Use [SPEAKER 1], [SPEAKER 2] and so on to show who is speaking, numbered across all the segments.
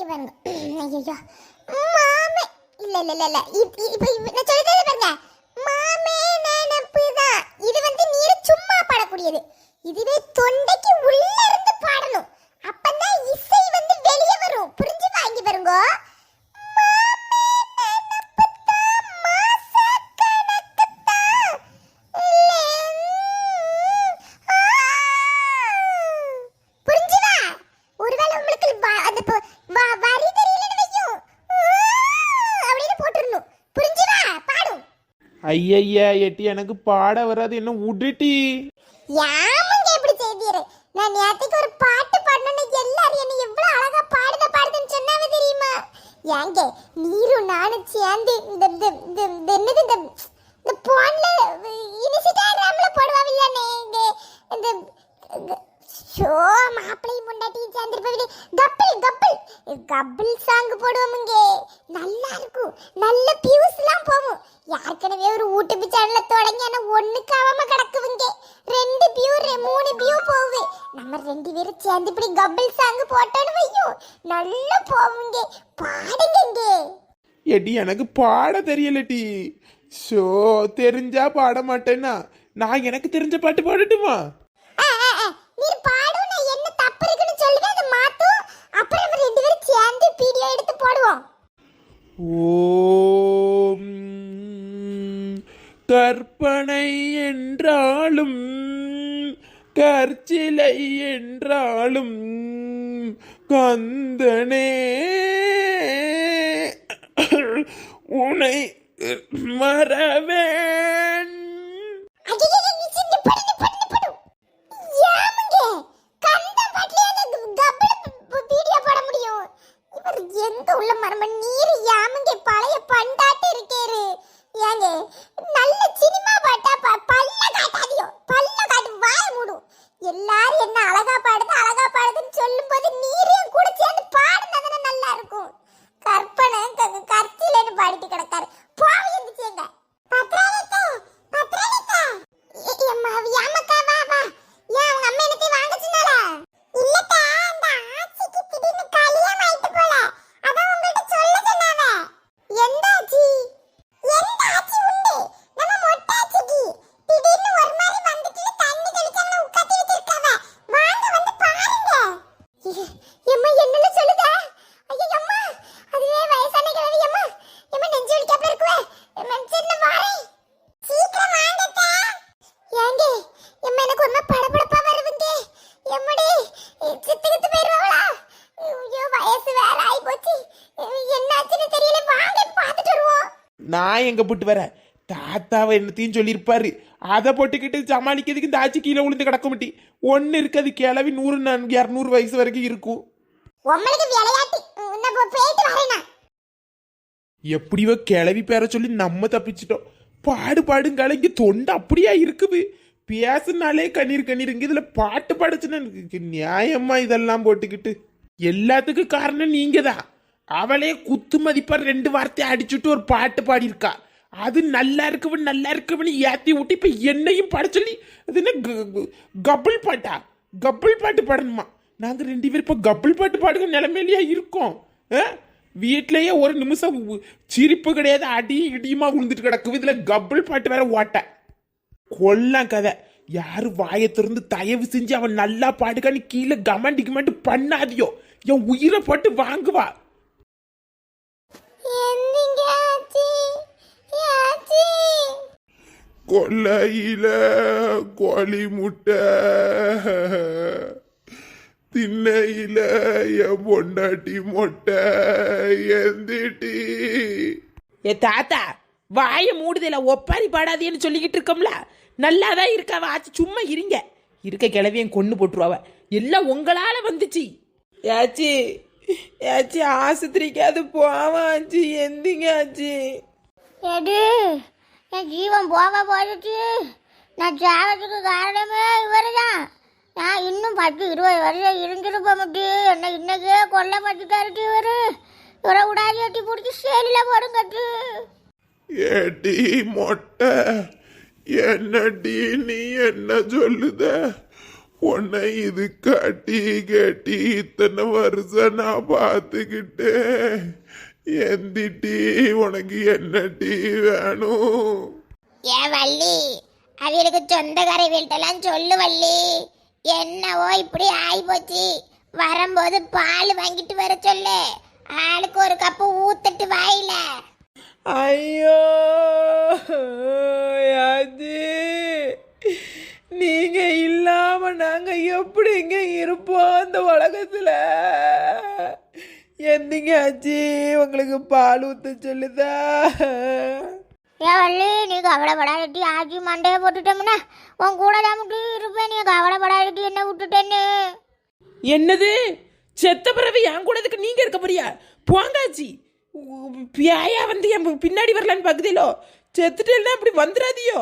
[SPEAKER 1] இங்க பாருங்க. ஐயோ மாமே. இல்ல இல்ல இல்ல இல்ல. இப்ப நான் சொல்றது பாருங்க. மாமே நினைப்பு தான் இது வந்து நீர் சும்மா பாடக்கூடியது. இதுவே தொண்டைக்கு உள்ள இருந்து பாடணும்.
[SPEAKER 2] ஐயய்யா எட்டி எனக்கு பாட வராது என்ன உடுட்டி?
[SPEAKER 1] யாமங்க எப்படி செய்தீரு? நான் நேத்துக்கு ஒரு பாட்டு பாடணும்னு எல்லாரும் என்ன எவ்வளவு அழகா பாடுத பாடுதுன்னு சொன்னாவே தெரியுமா? ஏங்க நீரும் நானும் சேர்ந்து இந்த இந்த இந்த இந்த என்னது இந்த இந்த போன்ல இன்ஸ்டாகிராம்ல போடுவாவில்லானே இந்த இந்த ஷோ மாப்பிளையும் முன்னாட்டியும் சேர்ந்துருப்பவில்லை கப்பிள் கப்பிள் கப்பிள் சாங் போடுவோமுங்க நல்லா இருக்கும் நல்ல வியூஸ்லாம் போகும் ஏற்கனவே ஒரு யூடியூப் சேனல்ல தொடங்கி ஆனா ஒண்ணுக்கு ஆகாம கிடக்குவீங்க ரெண்டு வியூ மூணு வியூ போகுது நம்ம ரெண்டு பேரும் சேர்ந்து இப்படி கப்பிள் சாங் போட்டோன்னு வையும் நல்லா போவுங்க பாடுங்க
[SPEAKER 2] எடி எனக்கு பாட தெரியலட்டி ஷோ தெரிஞ்சா பாட மாட்டேன்னா நான் எனக்கு தெரிஞ்ச பாட்டு பாடட்டுமா?
[SPEAKER 1] நீ பாடும் நான் என்ன தப்பு இருக்குன்னு சொல்லுவேன் அதை மாத்தும் அப்புறம் நம்ம ரெண்டு பேரும் சேர்ந்து வீடியோ எடுத்து போடுவோம்.
[SPEAKER 2] ஓம் கற்பனை என்றாலும் கற்சிலை என்றாலும் கந்தனே. உனை மறவேன்
[SPEAKER 1] ஐயையையே, நீ சின்ன படு, நீ படு, நீ படு. யாமுங்க, கந்த பாட்டுலயே அந்த கப்பல ப- வீடியோ போட முடியும். இவர் எங்க உள்ள மர்ம நீர் யாமுங்க பழைய பண்டாட்டு இருக்கேரு ஏங்க நல்ல சினிமா பாட்டா ப- பல்ல காட்டாதியோ பல்ல காட்டு வாய மூடும் எல்லாரும் என்ன அழகா பாடுது அழகா பாடுதுன்னு சொல்லும்போது நீரையும் கூட சேர்ந்து பாடுனதுன்னா நல்லா இருக்கும் கற்பனை க- கற்சிலைன்னு பாடிட்டு கிடக்காரு போய் எந்திரிச்சுங்க பத்ராலிக்கா பத்ராலிக்கா ஏம்மா யாமக்கா வா வா ஏன் உங்க அம்மா எனக்கு வாங்க சொன்னால இல்லக்கா அந்த ஆச்சிக்கு திடீர்னு கல்யாணம் ஆயிட்டு போல அதான் உங்கள்ட்ட சொல்ல சொன்னாவ எந்த ஆச்சி எந்த ஆச்சி உண்டு நம்ம மொட்டை ஆச்சிக்கு திடீர்னு ஒரு மாதிரி வந்துட்டு தண்ணி தெளிக்காம உட்காத்தி வச்சிருக்காவ வாங்க வந்து பாருங்க எம்மா என்னல சொல்லுதா ஐயோ அம்மா அதுவே வயசான கிழவி அம்மா எம்மா நெஞ்சு வலிக்காம இருக்குவே மென்சன்ல வாரேன் சீக்கிரம் வாங்கக்கா ஏங்க எம்மா எனக்கு ஒன்றும் படபடப்பா வருதுங்க எம்மடி சித்து கித்து போயிடுவாங்களா ஐயோ வயசு வேற ஆகி போச்சு என்னாச்சுன்னு தெரியல வாங்க பார்த்துட்டு வருவோம்
[SPEAKER 2] நான் எங்க போட்டு வரேன் தாத்தாவை என்னத்தையும் சொல்லியிருப்பாரு. அதை போட்டுக்கிட்டு சமாளிக்கிறதுக்கு இந்த ஆச்சி கீழே விழுந்து கிடக்க மாட்டி ஒன்று இருக்காது கிளவி நூறு இரநூறு வயசு வரைக்கும் இருக்கும். எப்படியோ கிளவி பேர சொல்லி நம்ம தப்பிச்சிட்டோம். பாடு பாடுங்கால இங்க தொண்டை அப்படியா இருக்குது? பேசுனாலே கண்ணீர் கண்ணீருங்க இதுல பாட்டு பாடுச்சுன்னா நியாயமா இதெல்லாம் போட்டுக்கிட்டு. எல்லாத்துக்கும் காரணம் நீங்க தான் அவளே குத்து மதிப்பா ரெண்டு வார்த்தையை அடிச்சுட்டு ஒரு பாட்டு பாடியிருக்கா. அது நல்லா இருக்குவன் நல்லா இருக்குவன் ஏற்றி விட்டு இப்போ என்னையும் பாட சொல்லி அது என்ன க- கபிள் பாட்டா? கபிள் பாட்டு பாடணுமா? நாங்கள் ரெண்டு பேரும் இப்போ கபிள் பாட்டு பாடுற நிலைமையிலயா இருக்கோம். ஆ? ஒரு நிமிஷம் சிரிப்பு கிடையாது அடி இடியுமா விழுந்துட்டு கிடக்கு இதில் கபிள் பாட்டு வேற ஓட்ட. கொல்லாம் கதை. யார் வாயை திறந்து தயவு செஞ்சு அவன் நல்லா பாடுக்கான்னு கீழே கமெண்ட் கிமெண்ட் பண்ணாதியோ. என் உயிரை போட்டு வாங்குவா
[SPEAKER 1] எந்திங்க ஆச்சி ஆச்சி
[SPEAKER 2] கொல்லையில கோழி முட்டை திண்ணையில என் பொண்டாட்டி மொட்டை எந்திட்டி
[SPEAKER 3] ஏ தாத்தா வாய மூடுதில்ல ஒப்பாரி பாடாதேன்னு சொல்லிக்கிட்டு இருக்கோம்ல. நல்லா தான் இருக்காவ ஆச்சு சும்மா இருங்க. இருக்க கிளவியன் கொண்டு போட்டுருவாவ. எல்லாம் உங்களால வந்துச்சு. ஏச்சி ஏச்சி ஆஸ்பத்திரிக்காது போவாச்சு. எந்திங்க ஆச்சு.
[SPEAKER 1] எடு. என் ஜீவன் போக போயிடுச்சு. நான் ஜாகத்துக்கு காரணமே இவர் தான் நான் இன்னும் பத்து இருபது வருஷம் இருந்திருப்ப முடியும் என்னை இன்னைக்கே கொல்ல பட்டுட்டாருட்டு இவர். இவரை விடாது எட்டி பிடிச்சி சேலில் போடுங்கட்டு.
[SPEAKER 2] ஏடி மொட்டை என்னடி நீ என்ன சொல்லுத?
[SPEAKER 4] உன்னை இது கட்டி கட்டி இத்தனை வருஷம் நான் பார்த்துக்கிட்டேன். எந்தி டீ உனக்கு என்ன டீ வேணும்
[SPEAKER 5] ஏன் வள்ளி அவளுக்கு சொந்தக்கார வீட்டெல்லாம் சொல்லு வள்ளி என்னவோ இப்படி ஆயிப்போச்சு வரும்போது பால் வாங்கிட்டு வர சொல்லு ஆளுக்கு ஒரு கப்பு ஊத்தட்டு வாயில
[SPEAKER 2] ஐயோ அது நீங்க இல்லாம நாங்க எப்படிங்க இருப்போம் அந்த உலகத்துல எந்திங்க ஆச்சு? உங்களுக்கு பால் ஊத்த சொல்லுதா?
[SPEAKER 5] ஏன் வள்ளி நீ கவலைப்படாதட்டி ஆச்சி மண்டையை போட்டுட்டோம்னா உன் கூட தான் இருப்பேன். நீ கவலைப்படாதட்டி என்ன விட்டுட்டேன்னு.
[SPEAKER 2] என்னது? செத்த பிறவி என் கூட இதுக்கு நீங்க இருக்க போறியா? போங்காச்சி. பியாயா வந்து என் பின்னாடி வரலான்னு பாக்குதீங்களோ செத்துட்டேன்னா அப்படி வந்துடாதியோ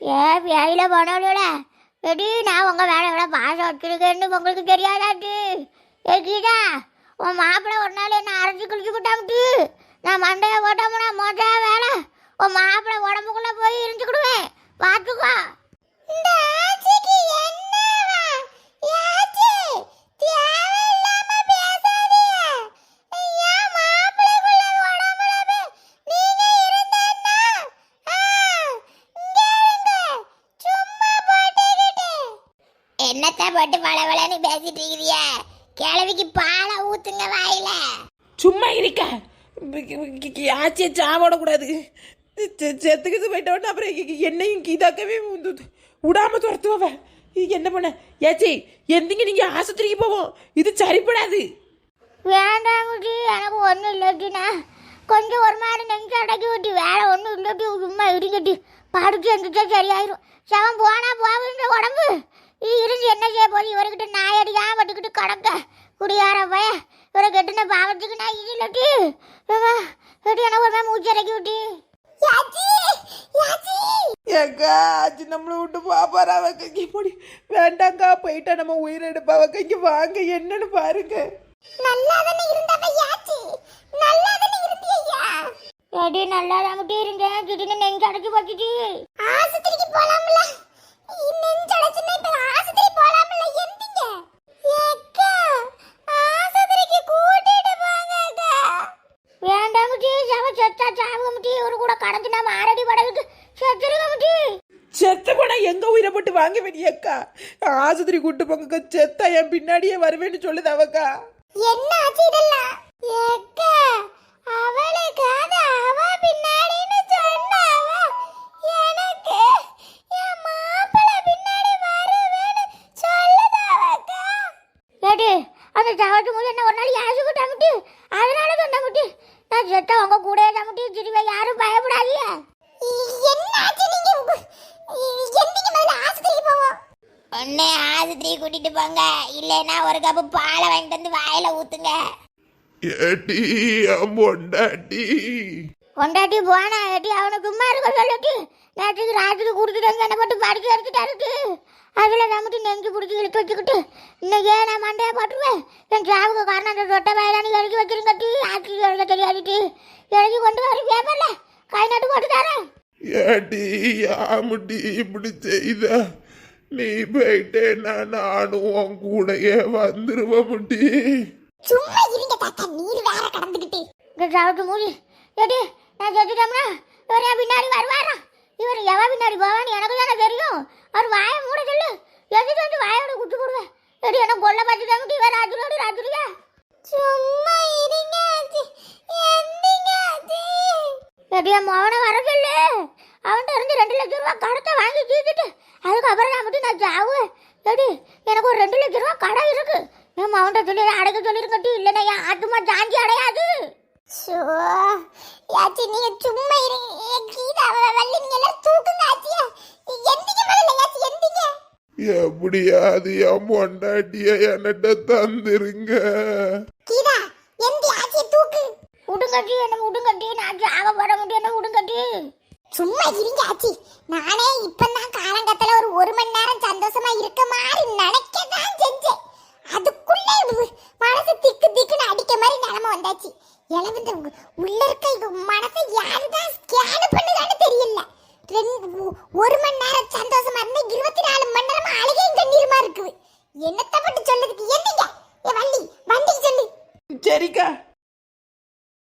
[SPEAKER 5] ஏ வேலையில போனோட எடி நான் உங்க வேலை வேலை பாசம் வச்சிருக்கேன்னு உங்களுக்கு தெரியாதாட்டு ஏ கீதா உன் மாப்பிள்ளை ஒரு நாள் என்ன அரைச்சி குளிச்சு விட்டாமட்டு நான் மண்டையை போட்டோம்னா மொட்டை வேலை. உன் மாப்பிள்ளை உடம்புக்குள்ளே போய் இருந்துக்கிடுவேன் பார்த்துக்கோ. இந்த ஆச்சிக்கு என்னவா? ஆச்சி தேவையில்லாம பேசாதீங்க. ஏன் மாப்பிள்ளைக்குள்ள உடம்புல போய் நீங்க இருந்தேன்னா? சும்மா போட்டுக்கிட்டு. என்னத்த போட்டு பளபளன்னு பேசிட்டு இருக்கிறிய? கிழவிக்கு பாலை ஊத்துங்க வாயில.
[SPEAKER 2] சும்மா இருக்க. ஆச்சியை சாவோட கூடாது செத்துக்கிட்டு போயிட்டோன்னு அப்புறம் என்னையும் கீதாக்கவே விடாம துரத்துவ என்ன பண்ண? ஏச்சி எந்திங்க நீங்க ஆஸ்பத்திரிக்கு போவோம். இது சரிப்படாது.
[SPEAKER 5] வேண்டாங்குடி எனக்கு ஒன்றும் இல்லட்டினா கொஞ்சம் ஒரு மாதிரி நெஞ்சு அடக்கி விட்டு வேலை ஒன்றும் இல்லட்டி. சும்மா இடிக்கட்டி படுத்து எந்திரிச்சா சரியாயிரும். சவன் போனா போகுன்ற உடம்பு. இருந்து என்ன செய்ய போகுது? இவர்கிட்ட நாய் அடிக்காம பட்டுக்கிட்டு கடக்க. குடியார போய இவரை கெட்டுன பாவத்துக்கு நான் இது இல்லட்டி எட்டி எனக்கு ஒரு மூச்சு அடக்கி விட்டு.
[SPEAKER 2] ஏக்கா ஆச்சி நம்மளை விட்டு பாப்பாரா அவ போடி. வேண்டாங்க்கா போயிட்டா நம்ம உயிரெடுப்பா அவ கைக்கு வாங்க என்னன்னு பாருங்க.
[SPEAKER 5] நல்லா தானே இருந்தவ யாச்சி? நல்லா தானே இருந்தியா நல்லா தான் திடீர்னு நெஞ்சு அடைச்சு போச்சுட்டு ஆஸ்பத்திரிக்கு போலாம்ல. நெஞ்சு அடைச்சுன்னா இப்ப ஆஸ்பத்திரி போலாம்ல எந்திங்க ஏக்கா ஆஸ்பத்திரிக்கு கூட்டிட்டு போங்க அக்கா வேண்டாம் முட்டி சவ செத்தா சாவு முட்டி ஒரு கூட கடந்து நாம ஆரடி படகுக்கு செத்துருங்க முட்டி.
[SPEAKER 2] செத்த போனா எங்க உயிரை போட்டு வாங்க வேண்டியக்கா ஆஸ்பத்திரி கூட்டு போங்கக்கா செத்தா என் பின்னாடியே வருவேன்னு சொல்லுது அவக்கா.
[SPEAKER 5] என்ன ஆச்சு இதெல்லாம்? ஏக்கா அவளுக்கு அது அவ பின்னாடின்னு சொன்னாவ. எனக்கு என் மாப்பிள்ள பின்னாடி வருவேன்னு சொல்லுதாவக்கா ஏடி அந்த ஜாவட்டு மூலம் என்ன ஒரு நாள் யாசுக்கு தம்பிட்டு அதனால தான் தம்பிட்டு நான் செத்த உங்க கூட தம்பிட்டு திரும்ப யாரும் பயப்படாதீங்க என்ன ஆச்சு நீங்க எந்திங்க முதல்ல ஆஸ்பத்திரிக்கு போவோம் உன்னை ஆஸ்பத்திரி கூட்டிட்டு போங்க. இல்லைன்னா ஒரு கப்பு பாலை வாங்கிட்டு வந்து வாயில ஊத்துங்க.
[SPEAKER 4] ஏட்டி பொண்டாட்டி.
[SPEAKER 5] கொண்டாட்டி போனா ஏட்டி அவனுக்கு சும்மா இருக்க சொல்லிட்டு நேற்றுக்கு ராத்திரி கொடுத்துட்டு வந்து என்ன போட்டு படிக்க எடுத்துட்டாருக்கு அதில் நம்மட்டு நெஞ்சு பிடிச்சி இழுத்து வச்சுக்கிட்டு இன்னைக்கு ஏன் நான் மண்டையை போட்டுருவேன். என் சாவுக்கு காரணம் அந்த சொட்டை வயலானு எழுதி வச்சிருங்கட்டி ஆட்சி எழுத தெரியாதுட்டு எழுதி கொண்டு வர பேப்பர்ல கை நட்டு போட்டு தரேன்.
[SPEAKER 4] ஏட்டி யாமுட்டி இப்படி செய்த? நீ போயிட்டேன்னா நானும் உன் கூடயே வந்துருவ முட்டி
[SPEAKER 5] சும்மா இருங்க தாத்தா நீர் வேற கடந்துக்கிட்டு இந்த சாவுக்கு மூடி. நான் செத்துட்டோம்னா இவர் என் பின்னாடி வருவாரா? இவர் எவ பின்னாடி போவான்னு எனக்கு தானே தெரியும். அவர் வாயை மூட சொல்லு. எதுக்கு வந்து வாயோட குத்து போடுவேன் எடி என்ன கொல்ல பார்த்துட்டாங்க இவர் ராஜுரோடு ராஜுரியா சும்மா இருங்க எந்திங்க ஏடி என் மகனை வர சொல்லு. அவன்கிட்ட இருந்து ரெண்டு லட்சம் ரூபா கடத்தை வாங்கி தீர்த்துட்டு அதுக்கப்புறம் நான் மட்டும் நான் சாவுவேன் ஏடி எனக்கு ஒரு ரெண்டு லட்சம் ரூபா கடை இருக்கு. என் மகன்கிட்ட சொல்லி அடைக்க சொல்லிருக்கட்டி இல்லைன்னா என் ஆத்துமா ஜாஞ்சி அடையாது. ஷோ யாச்சி நீங்க சும்மா இருங்க கீதா வள்ளி நீங்க எல்லாரும் தூக்குங்க ஆச்சியா எந்திங்க முதல்ல யாச்சி எந்திங்க
[SPEAKER 4] எப்படியாவது என் பொண்டாட்டிய தந்துருங்க?
[SPEAKER 5] கீதா எந்தி ஆச்சிய தூக்கு. உடுங்கட்டி என்ன உடுங்கட்டி. நான் ஜாவ போட முடியும் என்ன உடுங்கட்டி. சும்மா இருங்க ஆச்சி. நானே இப்பதான் காலங்கத்துல ஒரு ஒரு மணி நேரம் சந்தோஷமா இருக்க மாதிரி நினைக்க தான் செஞ்சேன். அதுக்குள்ள மனசு திக்கு திக்குன்னு அடிக்க மாதிரி நிலைமை வந்தாச்சு. இளவந்த உள்ள இருக்க மனசை